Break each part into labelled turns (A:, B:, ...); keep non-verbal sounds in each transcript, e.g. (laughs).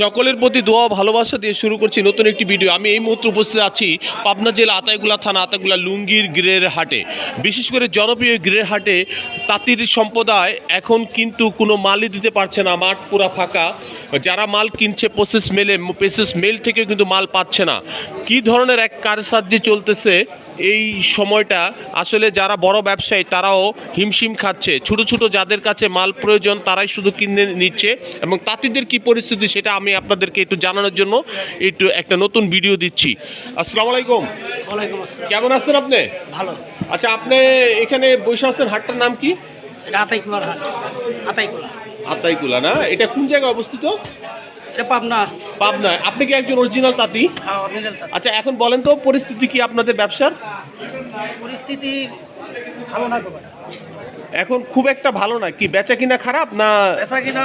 A: সকলের প্রতি দোয়া ভালোবাসা দিয়ে শুরু করছি নতুন একটি ভিডিও আমি এই মুহূর্তে উপস্থিত আছি পাবনা জেলা আতাইগুলা থানা আতাইগুলা লুঙ্গির গ্রের হাটে। বিশেষ করে জনপ্রিয় গ্রের হাটে তাঁতির সম্প্রদায় এখন কিন্তু কোনো মালই দিতে পারছে না, মাঠ পুরা ফাঁকা। যারা মাল কিনছে প্রসেস মেলে প্রসেস মেল থেকে কিন্তু মাল পাচ্ছে না। কি ধরনের এক কারসাজ্যে চলতেছে এই সময়টা আসলে যারা বড় ব্যবসায়ী তারাও হিমশিম খাচ্ছে। ছোট ছোট যাদের কাছে মাল প্রয়োজন তারাই শুধু কিনে নিচ্ছে এবং তাঁতিদের কি পরিস্থিতি সেটা আমি আপনাদেরকে একটু জানানোর জন্য একটু একটা নতুন ভিডিও দিচ্ছি। আসসালামু আলাইকুম। কেমন আছেন আপনি?
B: ভালো।
A: আচ্ছা আপনি এখানে বসে আছেন হাটটার নাম কি?
B: আতাইকুলার হাট। আতাইকুলা।
A: আতাইকুলা না? এটা কোন জায়গায় অবস্থিত?
B: এটা পাবনা।
A: পাবনায় আপনি কি একজন অরিজিনাল তাঁতি?
B: হ্যাঁ অরিজিনাল তাঁত।
A: আচ্ছা এখন বলেন তো পরিস্থিতি কি আপনাদের ব্যবসার?
B: পরিস্থিতি ভালো না
A: এখন খুব একটা ভালো না। কি বেচা কিনা খারাপ না
B: বেচা কিনা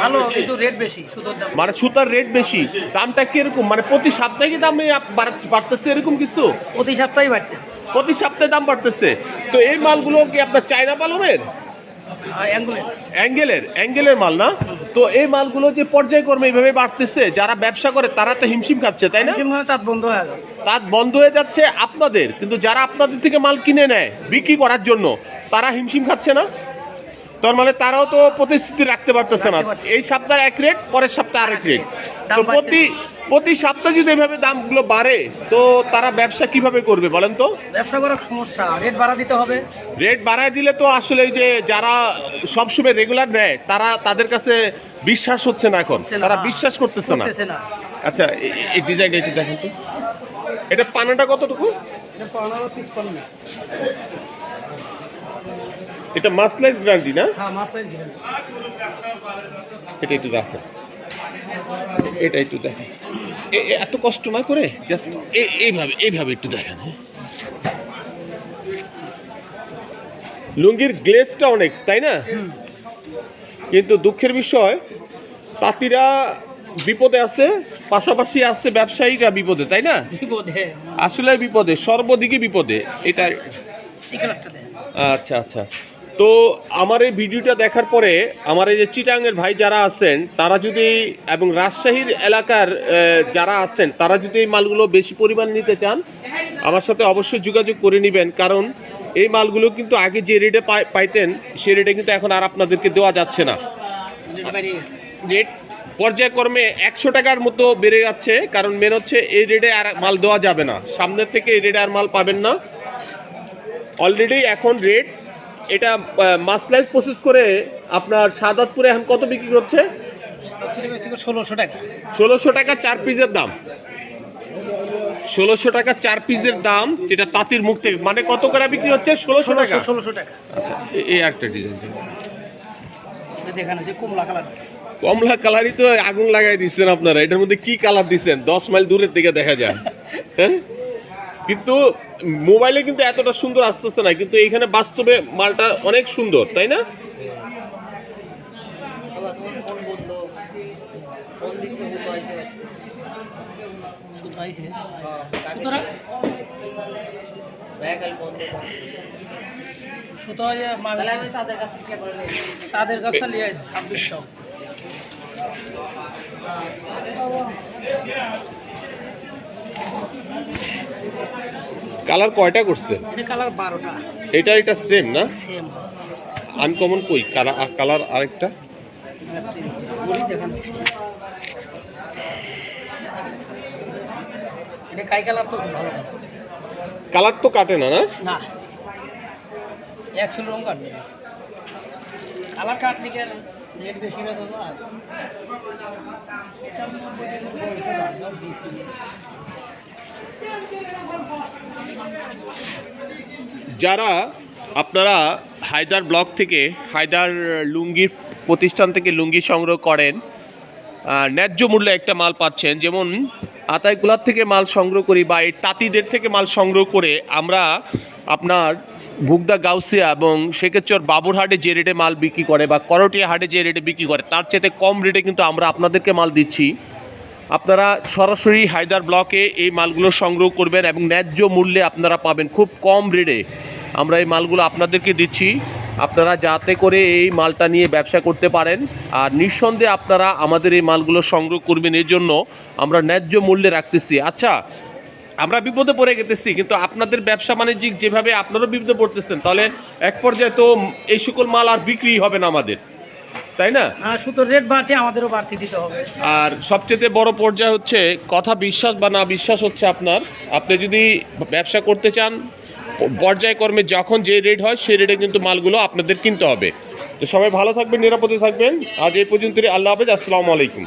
B: ভালো কিন্তু রেট বেশি সুতোর দাম।
A: মানে সুতার রেট বেশি? দামটা কীরকম? মানে প্রতি সপ্তাহে কি দামে বাড়তেছে এরকম কিছু?
B: প্রতি সপ্তাহে বাড়তেছে।
A: প্রতি সপ্তাহে দাম বাড়তেছে। তো এই মালগুলো কি আপনার চায়না পালনের?
B: আর অ্যাঙ্গুলের
A: অ্যাঙ্গেলের মাল না? তো এই মালগুলো যে পর্যায়ক্রমে এইভাবে বাড়তেছে যারা ব্যবসা করে তারা তো হিমশিম খাচ্ছে তাই না?
B: তাঁত বন্ধ হয়ে যাচ্ছে।
A: তার বন্ধ হয়ে যাচ্ছে আপনাদের কিন্তু যারা আপনাদের থেকে মাল কিনে নেয় বিক্রি করার জন্য তারা হিমশিম খাচ্ছে না? তার মানে তারাও তো প্রতিশ্রুতি রাখতে পারতেছে না। এই সপ্তাহে এক রেট পরের সপ্তাহে আরেক রেট তো প্রতি প্রতি সপ্তাহে যদি এভাবে দামগুলো বাড়ে তো তারা ব্যবসা কীভাবে করবে বলেন তো?
B: ব্যবসা করার সমস্যা রেট বাড়া দিতে হবে।
A: রেট বাড়ায় দিলে তো আসলে যে যারা সবসময় রেগুলার নেয় তারা তাদের কাছে বিশ্বাস হচ্ছে না এখন। তারা বিশ্বাস করতেছে না। আচ্ছা এই ডিজাইনটা একটু দেখেন তো। এটা পানাটা কতটুকু?
B: তিপ্পান্ন।
A: এটা মাসলাইজ গ্যারান্টি না?
B: হ্যাঁ
A: এটা একটু রাখো। এটা একটু দেখেন। এ- এত কষ্ট না করে? জাস্ট এইভাবে এইভাবে একটু দেখেন হ্যাঁ। লুঙ্গির গ্লেজটা অনেক তাই না? কিন্তু দুঃখের বিষয় তাঁতিরা বিপদে আছে পাশাপাশি আছে ব্যবসায়ীরা বিপদে তাই না?
B: বিপদে।
A: আসলে বিপদে সর্বদিকে বিপদে। এটা আচ্ছা আচ্ছা। তো আমার এই ভিডিওটা দেখার পরে আমার এই যে চিটাঙ্গের ভাই যারা আছেন, তারা যদি এবং রাজশাহীর এলাকার যারা আছেন, তারা যদি এই মালগুলো বেশি পরিমাণ নিতে চান, আমার সাথে অবশ্যই যোগাযোগ করে নেবেন। কারণ এই মালগুলো কিন্তু আগে যে রেটে পাই- পাইতেন, সে রেটে কিন্তু এখন আর আপনাদেরকে দেওয়া যাচ্ছে না।
B: রেট
A: পর্যায়ক্রমে একশো টাকার মতো বেড়ে যাচ্ছে, কারণ মেন হচ্ছে এই রেটে আর মাল দেওয়া যাবে না। সামনের থেকে এই রেটে আর মাল পাবেন না। অলরেডি এখন রেট এটা মাসলাইজ প্রসেস করে আপনার সাদাতপুরে এখন কত বিক্রি করছে
B: ষোলোশো টাকা।
A: ষোলোশো টাকা চার পিসের দাম। ষোলোশো টাকা চার পিসের দাম যেটা তাঁতির মুখ থেকে। মানে কত করে বিক্রি হচ্ছে? ষোলোশো টাকা?
B: ষোলোশো টাকা।
A: আচ্ছা এই একটা ডিজাইন
B: দেখানো যে কমলা কালার।
A: কমলা কালারই তো আগুন লাগাই দিচ্ছেন আপনারা। এটার মধ্যে কি কালার দিচ্ছেন? দশ মাইল দূরের দিকে দেখা যায়। হ্যাঁ (laughs) কিন্তু মোবাইলে কিন্তু এতটা সুন্দর আসতেছে না কিন্তু এখানে বাস্তবে মালটা অনেক সুন্দর তাই না?
B: কাছটা ছাব্বিশশো
A: কালার কয়টা করছে?
B: এটা কালার বারোটা।
A: এটা এটা সেম না?
B: সেম
A: আনকমন কই? কালার কালার আরেকটা।
B: এটা কাই কালার তো ভালো কালার।
A: তো কাটে না না?
B: না। একশো রং কাটবে না। কালার কাটলে কি রেট বেশি না তো
A: যারা আপনারা হায়দার ব্লক থেকে, হায়দার লুঙ্গির প্রতিষ্ঠান থেকে লুঙ্গি সংগ্রহ করেন ন্যায্য মূল্যে একটা মাল পাচ্ছেন। যেমন আতাইকুলার থেকে মাল সংগ্রহ করি বা এই তাঁতিদের থেকে মাল সংগ্রহ করে আমরা আপনার ভুগদা গাউসিয়া এবং শেখেচর বাবুরহাটে যে রেটে মাল বিক্রি করে বা করটিয়া হাটে যে রেটে বিক্রি করে, তার চেয়ে কম রেটে কিন্তু আমরা আপনাদেরকে মাল দিচ্ছি। আপনারা সরাসরি হায়দার ব্লকে এই মালগুলো সংগ্রহ করবেন এবং ন্যায্য মূল্যে আপনারা পাবেন খুব কম রেটে। আমরা এই মালগুলো আপনাদেরকে দিচ্ছি। আপনারা যাতে করে এই মালটা নিয়ে ব্যবসা করতে পারেন। আর নিঃসন্দেহে আপনারা আমাদের এই মালগুলো সংগ্রহ করবেন। এর জন্য আমরা ন্যায্য মূল্যে রাখতেছি। আচ্ছা আমরা বিপদে পড়ে গেতেছি, কিন্তু আপনাদের ব্যবসা বাণিজ্যিক যেভাবে আপনারাও বিপদে পড়তেছেন, তাহলে এক পর্যায়ে তো এই সকল মাল আর বিক্রি হবে না আমাদের। তাই না?
B: সুতোর রেট বাড়তে আমাদেরও বাড়তি দিতে হবে।
A: আর সবচেয়ে বড় পর্যায়ে হচ্ছে কথা বিশ্বাস বা না বিশ্বাস হচ্ছে আপনার। আপনি যদি ব্যবসা করতে চান পর্যায়ক্রমে যখন যে রেট হয় সেই রেটে কিন্তু মালগুলো আপনাদের কিনতে হবে। তো সবাই ভালো থাকবেন নিরাপদে থাকবেন। আজ এই পর্যন্তই আল্লাহ হাফেজ আসসালামু আলাইকুম।